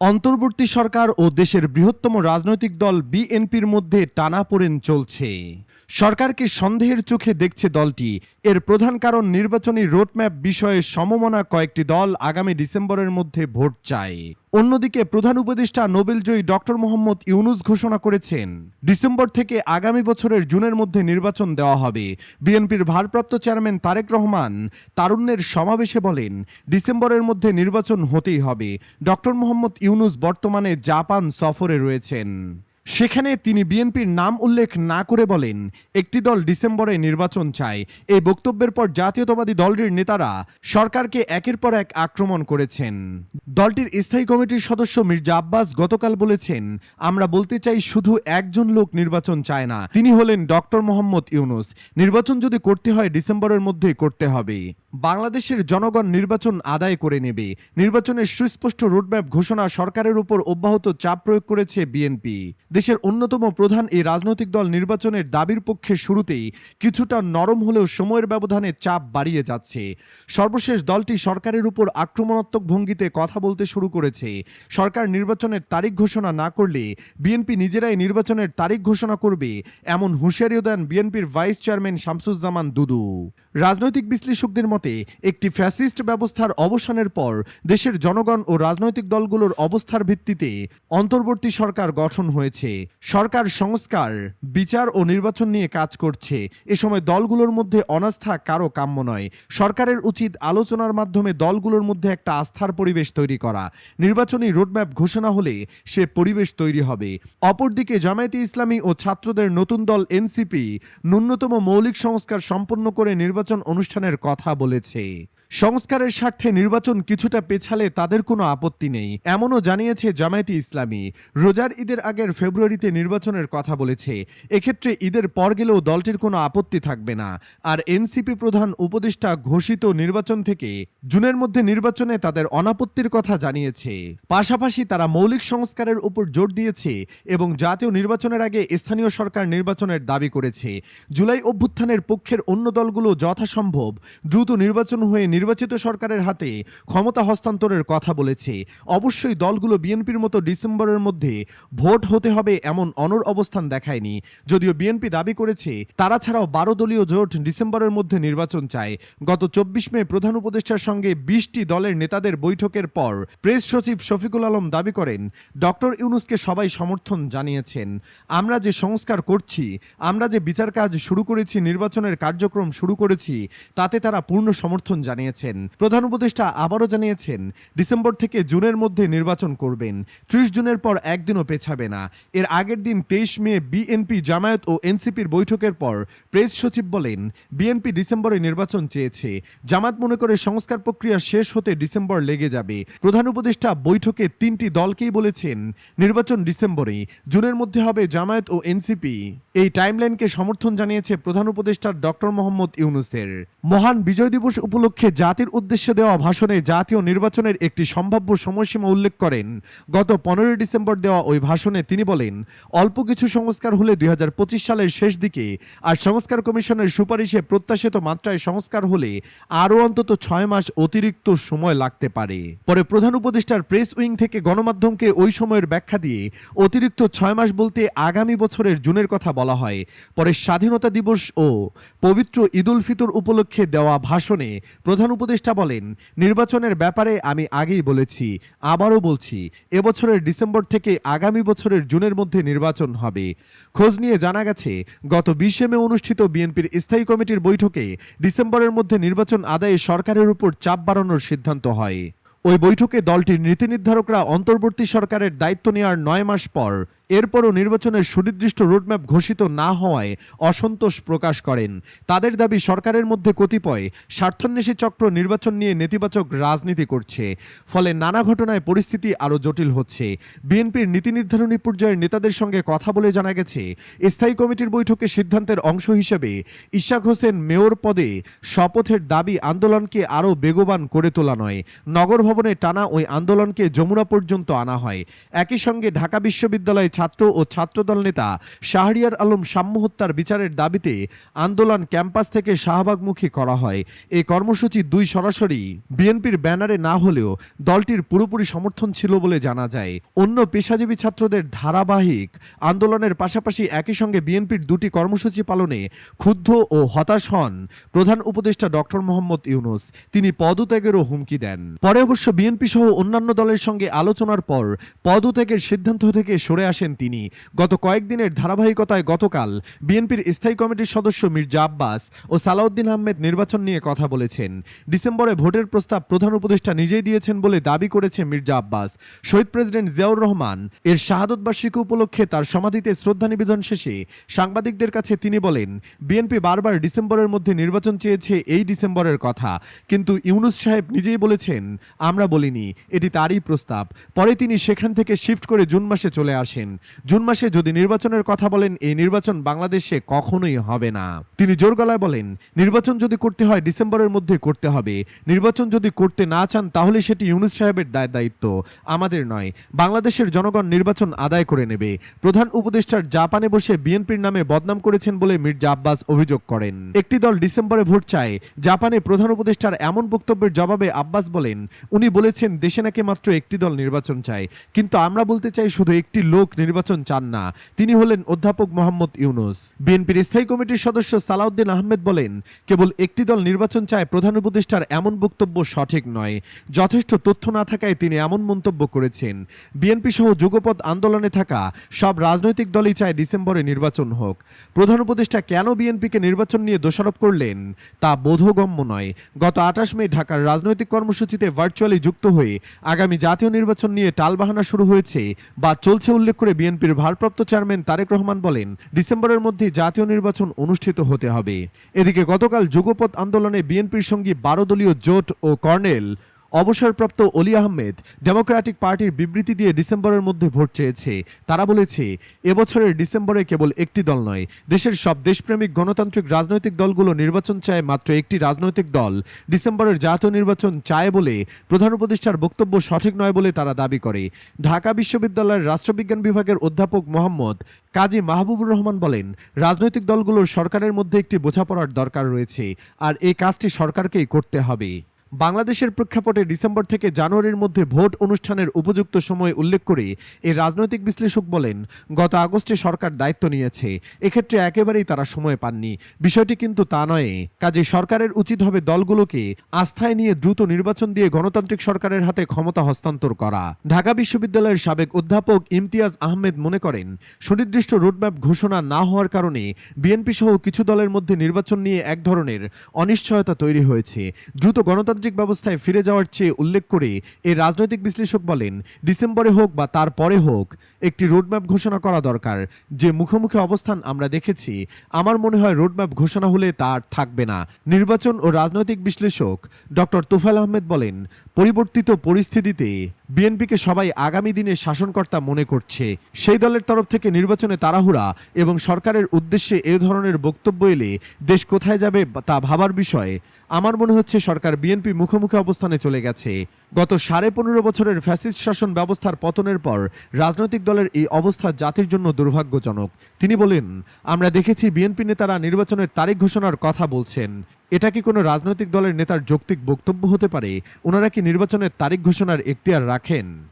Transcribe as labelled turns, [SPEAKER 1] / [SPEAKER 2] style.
[SPEAKER 1] অন্তর্বর্তী সরকার ও দেশের বৃহত্তম রাজনৈতিক দল বিএনপির মধ্যে টানাপোড়েন চলছে। সরকারকে সন্দেহের চোখে দেখছে দলটি। এর প্রধান কারণ নির্বাচনী রোডম্যাপ বিষয়ে সমমনা কয়েকটি দল আগামী ডিসেম্বরের মধ্যে ভোট চায়। অন্যদিকে প্রধান উপদেষ্টা নোবেলজয়ী ডক্টর মোহাম্মদ ইউনুস ঘোষণা করেছেন, ডিসেম্বর থেকে আগামী বছরের জুনের মধ্যে নির্বাচন দেওয়া হবে। বিএনপির ভারপ্রাপ্ত চেয়ারম্যান তারেক রহমান তারুণ্যের সমাবেশে বলেন, ডিসেম্বরের মধ্যে নির্বাচন হতেই হবে। ডক্টর মোহাম্মদ ইউনুস বর্তমানে জাপান সফরে রয়েছেন। সেখানে তিনি বিএনপির নাম উল্লেখ না করে বলেন, একটি দল ডিসেম্বরে নির্বাচন চায়। এই বক্তব্যের পর জাতীয়তাবাদী দলটির নেতারা সরকারকে একের পর এক আক্রমণ করেছেন। দলটির স্থায়ী কমিটির সদস্য মির্জা আব্বাস গতকাল বলেছেন, আমরা বলতে চাই শুধু একজন লোক নির্বাচন চায় না, তিনি হলেন ডক্টর মোহাম্মদ ইউনুস। নির্বাচন যদি করতে হয়, ডিসেম্বরের মধ্যেই করতে হবে। বাংলাদেশের জনগণ নির্বাচন আদায় করে নেবে। নির্বাচনের সুস্পষ্ট রোডম্যাপ ঘোষণা সরকারের উপর অব্যাহত চাপ প্রয়োগ করেছে বিএনপি। দেশের অন্যতম প্রধান এই রাজনৈতিক দল নির্বাচনের দাবির পক্ষে শুরুতেই কিছুটা নরম হলেও সময়ের ব্যবধানে চাপ বাড়িয়ে যাচ্ছে। সর্বশেষ দলটি সরকারের উপর আক্রমণাত্মক ভঙ্গিতে কথা বলতে শুরু করেছে। সরকার নির্বাচনের তারিখ ঘোষণা না করলে বিএনপি নিজেরাই নির্বাচনের তারিখ ঘোষণা করবে, এমন হুঁশিয়ারিও দেন বিএনপির ভাইস চেয়ারম্যান শামসুজ্জামান দুদু। রাজনৈতিক বিশ্লেষকদের মতে, একটি ফ্যাসিস্ট ব্যবস্থার অবসানের পর দেশের জনগণ ও রাজনৈতিক দলগুলোর অবস্থার ভিত্তিতে অন্তর্বর্তী সরকার গঠন হয়েছে। সরকার সংস্কার, বিচার ও নির্বাচন নিয়ে কাজ করছে। এ সময় দলগুলোর মধ্যে অনাস্থা কারও কাম্য নয়। সরকারের উচিত আলোচনার মাধ্যমে দলগুলোর মধ্যে একটা আস্থার পরিবেশ তৈরি করা। নির্বাচনী রোডম্যাপ ঘোষণা হলে সে পরিবেশ তৈরি হবে। অপরদিকে জামায়াতে ইসলামী ও ছাত্রদের নতুন দল এনসিপি ন্যূনতম মৌলিক সংস্কার সম্পন্ন করে নির্বাচন অনুষ্ঠানের কথা বলেছে। সংস্কারের স্বার্থে নির্বাচন কিছুটা পেছালে তাদের কোনো আপত্তি নেই। এমনও জানিয়েছে জামায়াতে ইসলামী। রোজার ঈদের আগের ফেব্রুয়ারিতে নির্বাচনের কথা বলেছে। এক্ষেত্রে ঈদের পর গেলেও দলটির কোনো আপত্তি থাকবে না। আর এনসিপি প্রধান উপদেষ্টা ঘোষিত নির্বাচন থেকে জুনের মধ্যে নির্বাচনে তাদের অনাপত্তির কথা জানিয়েছে। পাশাপাশি তারা মৌলিক সংস্কারের উপর জোর দিয়েছে এবং জাতীয় নির্বাচনের আগে স্থানীয় সরকার নির্বাচনের দাবি করেছে। জুলাই অভ্যুত্থানের পক্ষের অন্য দলগুলো যথাসম্ভব দ্রুত নির্বাচন হয়ে নির্বাচিত সরকারের হাতে ক্ষমতা হস্তান্তরের কথা বলেছে। অবশ্যই দলগুলো বিএনপির মতো ডিসেম্বরের মধ্যে ভোট হতে হবে এমন অনর অবস্থান দেখায়নি। যদিও বিএনপি দাবি করেছে, তারা ছাড়াও বারো দলীয় জোট ডিসেম্বরের মধ্যে নির্বাচন চায়। গত চব্বিশ মে প্রধান উপদেষ্টার সঙ্গে বিশটি দলের নেতাদের বৈঠকের পর প্রেস সচিব শফিকুল আলম দাবি করেন, ডক্টর ইউনুসকে সবাই সমর্থন জানিয়েছেন। আমরা যে সংস্কার করছি, আমরা যে বিচার কাজ শুরু করেছি, নির্বাচনের কার্যক্রম শুরু করেছি, তাতে তারা পূর্ণ সমর্থন জানিয়েছেন। প্রধান উপদেষ্টা আবারও জানিয়েছেন, ডিসেম্বর থেকে জুনের মধ্যে নির্বাচন করবেন, ত্রিশ জুনের পর একদিনও পেছাবে না। এর আগের দিন তেইশ মে বিএনপি জামায়াত ও এনসিপির বৈঠকের পর প্রেস সচিব বলেন, বিএনপি ডিসেম্বরে নির্বাচন চেয়েছে। জামাত মনে করে সংস্কার প্রক্রিয়া শেষ হতে ডিসেম্বর লেগে যাবে। প্রধান উপদেষ্টা বৈঠকে তিনটি দলকেই বলেছেন, নির্বাচন ডিসেম্বরে, জুনের মধ্যে হবে জামায়াত ও এনসিপি। এই টাইমলাইনকে সমর্থন জানিয়েছে প্রধান উপদেষ্টা ডক্টর মোহাম্মদ ইউনুসের। মহান বিজয় দিবস উপলক্ষে জাতির উদ্দেশ্যে দেওয়া ভাষণে জাতীয় নির্বাচনের একটি সম্ভাব্য সময়সীমা উল্লেখ করেন। গত পনেরোই ডিসেম্বর দেওয়া ওই ভাষণে তিনি বলেন অল্প কিছু সংস্কার হলে দুই হাজার পঁচিশ সালের শেষ দিকে আর সংস্কার কমিশনের সুপারিশে প্রত্যাশিত মাত্রায় সংস্কার হলে আরও অন্তত ছয় মাস অতিরিক্ত সময় লাগতে পারে। পরে প্রধান উপদেষ্টার প্রেস উইং থেকে গণমাধ্যমকে ওই সময়ের ব্যাখ্যা দিয়ে অতিরিক্ত ছয় মাস বলতে আগামী বছরের জুনের কথা বলা হয়। পরে স্বাধীনতা দিবস ও পবিত্র ঈদুল ফিতর উপলক্ষে দেওয়া ভাষণে প্রধান উপদেষ্টা বলেন, নির্বাচনের ব্যাপারে আমি আগেই বলেছি, আবারও বলছি, এবছরের ডিসেম্বর থেকে আগামী বছরের জুনের মধ্যে নির্বাচন হবে। খোঁজ নিয়ে জানা গেছে, গত বিশে মে অনুষ্ঠিত বিএনপির স্থায়ী কমিটির বৈঠকে ডিসেম্বরের মধ্যে নির্বাচন আদায়ে সরকারের উপর চাপ বাড়ানোর সিদ্ধান্ত হয়। ওই বৈঠকে দলটির নীতি নির্ধারকরা অন্তর্বর্তী সরকারের দায়িত্ব নেওয়ার নয় মাস পর এরপরও নির্বাচনের সুনির্দিষ্ট রোডম্যাপ ঘোষিত না হওয়ায় অসন্তোষ প্রকাশ করেন। তাদের দাবি সরকারের মধ্যে কতিপয় স্বার্থান্বেষী চক্র নির্বাচন নিয়ে নেতিবাচক রাজনীতি করছে। ফলে নানা ঘটনায় পরিস্থিতি আরও জটিল হচ্ছে। বিএনপির নীতি নির্ধারণী পর্যায়ের নেতাদের সঙ্গে কথা বলে জানা গেছে, স্থায়ী কমিটির বৈঠকে সিদ্ধান্তের অংশ হিসেবে ইশাক হোসেন মেয়র পদে শপথের দাবি আন্দোলনকে আরও বেগবান করে তোলা নয়। নগর ভবনে টানা ওই আন্দোলনকে যমুনা পর্যন্ত আনা হয়। একই সঙ্গে ঢাকা বিশ্ববিদ্যালয়ে ছাত্র ও ছাত্রদল নেতা শাহরিয়ার আলম সাম্য হত্যার বিচারের দাবিতে আন্দোলন ক্যাম্পাস থেকে শাহবাগমুখী করা হয়। এই কর্মসূচি দুই সরাসরি বিএনপির ব্যানারে না হলেও দলটির পুরোপুরি সমর্থন ছিল বলে জানা যায়। অন্য পেশাজীবী ছাত্রদের ধারাবাহিক আন্দোলনের পাশাপাশি একই সঙ্গে বিএনপির দুটি কর্মসূচি পালনে ক্ষুব্ধ ও হতাশ হন প্রধান উপদেষ্টা ডক্টর মোহাম্মদ ইউনুস। তিনি পদত্যাগেরও হুমকি দেন। পরে অবশ্য বিএনপি সহ অন্যান্য দলের সঙ্গে আলোচনার পর পদত্যাগের সিদ্ধান্ত থেকে সরে আসেন তিনি। গত কয়েকদিনের ধারাবাহিকতায় গতকাল বিএনপির স্থায়ী কমিটির সদস্য মির্জা আব্বাস ও সালাউদ্দিন আহমেদ নির্বাচন নিয়ে কথা বলেছেন। ডিসেম্বরে ভোটের প্রস্তাব প্রধান উপদেষ্টা নিজেই দিয়েছেন বলে দাবি করেছে মির্জা আব্বাস। শহীদ প্রেসিডেন্ট জিয়াউর রহমান এর শাহাদত বার্ষিকী উপলক্ষে তার সমাধিতে শ্রদ্ধা নিবেদন শেষে সাংবাদিকদের কাছে তিনি বলেন, বিএনপি বারবার ডিসেম্বরের মধ্যে নির্বাচন চেয়েছে এই ডিসেম্বরের কথা। কিন্তু ইউনুস সাহেব নিজেই বলেছেন, আমরা বলিনি, এটি তারই প্রস্তাব। পরে তিনি সেখান থেকে শিফট করে জুন মাসে চলে আসেন। জুন মাসে যদি নির্বাচনের কথা বলেন, এই নির্বাচন বাংলাদেশে কখনোই হবে না। তিনি জোর গলায় বলেন, নির্বাচন যদি করতে হয়, ডিসেম্বরের মধ্যে করতে হবে। নির্বাচন যদি করতে না চান, তাহলে সেটি ইউনুস সাহেবের দায় দায়িত্ব। আমাদের নয়, বাংলাদেশের জনগণ নির্বাচন আদায় করে নেবে। প্রধান উপদেষ্টার জাপানে বসে বিএনপির নামে বদনাম করেছেন বলে মির্জা আব্বাস অভিযোগ করেন। একটি দল ডিসেম্বরে ভোট চায়। জাপানে প্রধান উপদেষ্টার এমন বক্তব্যের জবাবে আব্বাস বলেন, উনি বলেছেন, দেশে নাকি মাত্র একটি দল নির্বাচন চায়। কিন্তু আমরা বলতে চাই শুধু একটি লোক নির্বাচন চান না। তিনি হলেন অধ্যাপক মোহাম্মদ ইউনুস। বিএনপির স্থায়ী কমিটির সদস্য সালাউদ্দিন আহমেদ বলেন, কেবল একটি দল নির্বাচন চায় প্রধান উপদেষ্টার এমন বক্তব্য সঠিক নয়। যথেষ্ট তথ্য না থাকায় তিনি এমন মন্তব্য করেছেন। বিএনপি সহ যুগপথ আন্দোলনে থাকা সব রাজনৈতিক দলই চায় ডিসেম্বরে নির্বাচন হোক। প্রধান উপদেষ্টা কেন বিএনপিকে নির্বাচন নিয়ে দোষারোপ করলেন, তা বোধগম্য নয়। গত আঠাশ মে ঢাকার রাজনৈতিক কর্মসূচিতে ভার্চুয়ালি যুক্ত হয়ে আগামী জাতীয় নির্বাচন নিয়ে টালবাহানা শুরু হয়েছে বা চলছে উল্লেখ করে বিএনপির ভারপ্রাপ্ত চেয়ারম্যান তারেক রহমান বলেন, ডিসেম্বরের মধ্যে জাতীয় নির্বাচন অনুষ্ঠিত হতে হবে। এদিকে গতকাল যুগপথ আন্দোলনে বিএনপির সঙ্গে বারো দলীয় জোট ও কর্নেল অবসরপ্রাপ্ত অলি আহমেদ ডেমোক্রেটিক পার্টির বিবৃতি দিয়ে ডিসেম্বরের মধ্যে ভোট চেয়েছে। তারা বলেছে, এবছরের ডিসেম্বরে কেবল একটি দল নয়, দেশের সব দেশপ্রেমিক গণতান্ত্রিক রাজনৈতিক দলগুলো নির্বাচন চায় মাত্র একটি রাজনৈতিক দল। ডিসেম্বরের জাতীয় নির্বাচন চায় বলে প্রধান উপদেষ্টার বক্তব্য সঠিক নয় বলে তারা দাবি করে। ঢাকা বিশ্ববিদ্যালয়ের রাষ্ট্রবিজ্ঞান বিভাগের অধ্যাপক মোহাম্মদ কাজী মাহবুবুর রহমান বলেন, রাজনৈতিক দলগুলোর সরকারের মধ্যে একটি বোঝাপড়ার দরকার রয়েছে, আর এই কাজটি সরকারকেই করতে হবে। বাংলাদেশের প্রেক্ষাপটে ডিসেম্বর থেকে জানুয়ারির মধ্যে ভোট অনুষ্ঠানের উপযুক্ত সময় উল্লেখ করে এর রাজনৈতিক বিশ্লেষক বলেন, গত আগস্টে সরকার দায়িত্ব নিয়েছে। এক্ষেত্রে একেবারেই তারা সময় পাননি। বিষয়টি কিন্তু তা নয়। কাজে সরকারের উচিত হবে দলগুলোকে আস্থায় নিয়ে দ্রুত নির্বাচন দিয়ে গণতান্ত্রিক সরকারের হাতে ক্ষমতা হস্তান্তর করা। ঢাকা বিশ্ববিদ্যালয়ের সাবেক অধ্যাপক ইমতিয়াজ আহমেদ মনে করেন, সুনির্দিষ্ট রোডম্যাপ ঘোষণা না হওয়ার কারণে বিএনপি সহ কিছু দলের মধ্যে নির্বাচন নিয়ে এক ধরনের অনিশ্চয়তা তৈরি হয়েছে। দ্রুত গণতান্ত্রিক ব্যবস্থায় ফিরে যাওয়ার চেয়ে উল্লেখ করে এই রাজনৈতিক বিশ্লেষক বলেন, ডিসেম্বরে হোক বা তারপরে হোক, একটি রোডম্যাপ ঘোষণা করা দরকার। যে মুখোমুখি অবস্থান আমরা দেখেছি, আমার মনে হয় রোডম্যাপ ঘোষণা হলে তার থাকবে না। নির্বাচন ও রাজনৈতিক বিশ্লেষক ডক্টর তোফাল আহমেদ বলেন, পরিবর্তিত পরিস্থিতিতে বিএনপিকে সবাই আগামী দিনে শাসনকর্তা মনে করছে। সেই দলের তরফ থেকে নির্বাচনে তাড়াহুড়া এবং সরকারের উদ্দেশ্যে এ ধরনের বক্তব্য এলে দেশ কোথায় যাবে তা ভাবার বিষয়ে আমার মনে হচ্ছে সরকার বিএনপি মুখোমুখি অবস্থানে চলে গেছে। গত সাড়ে পনেরো বছরের ফ্যাসিস্ট শাসন ব্যবস্থার পতনের পর রাজনৈতিক দলের এই অবস্থা জাতির জন্য দুর্ভাগ্যজনক। তিনি বলেন, আমরা দেখেছি বিএনপি নেতারা নির্বাচনের তারিখ ঘোষণার কথা বলছেন। এটা কি কোনো রাজনৈতিক দলের নেতার যৌক্তিক বক্তব্য হতে পারে? ওনারা কি নির্বাচনের তারিখ ঘোষণার এখতিয়ার রাখেন?